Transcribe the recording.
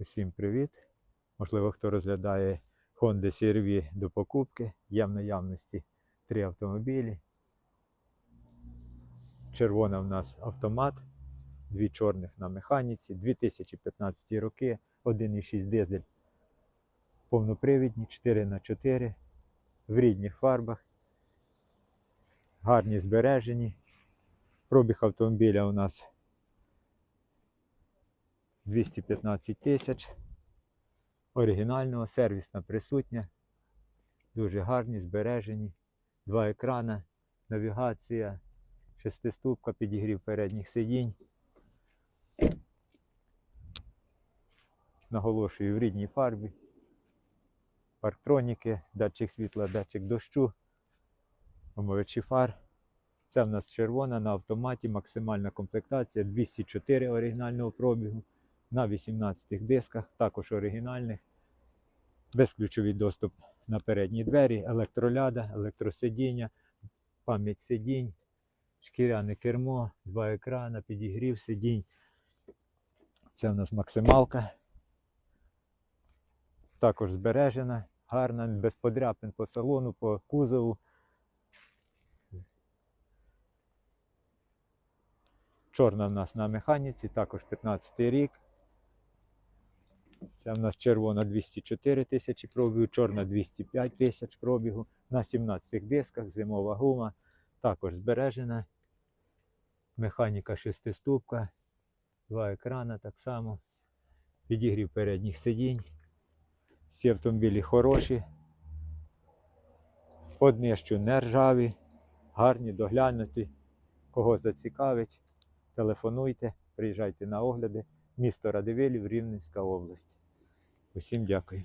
Усім привіт! Можливо, хто розглядає Honda CR-V до покупки. Є в наявності три автомобілі. Червона в нас автомат, дві чорних на механіці, 2015 роки, 1,6 дизель повнопривідні, 4х4 в рідних фарбах, гарні збережені. Пробіг автомобіля у нас 215 тисяч. Оригінального, сервісна присутня. Дуже гарні, збережені. Два екрана, навігація, шестиступка, підігрів передніх сидінь. Наголошую в рідній фарбі. Парктроніки, датчик світла, датчик дощу, омивачі фар. Це в нас червона на автоматі, максимальна комплектація 204 оригінального пробігу на 18 дисках, також оригінальних. Безключовий доступ на передні двері, електроляда, електросидіння, пам'ять сидінь, шкіряне кермо, два екрана, підігрів сидінь. Це в нас максималка. Також збережена, гарна, без подряпин по салону, по кузову. Чорна в нас на механіці, також 15 рік. Це в нас червона 204 тисячі пробігу, чорна 205 тисяч пробігу. На 17 дисках, зимова гума, також збережена. Механіка шестиступка, два екрана так само. Підігрів передніх сидінь. Всі автомобілі хороші. Одні, що не ржаві, гарні, доглянуті. Кого зацікавить, телефонуйте, приїжджайте на огляди. Місто Радивилів, Рівненська область. Усім дякую.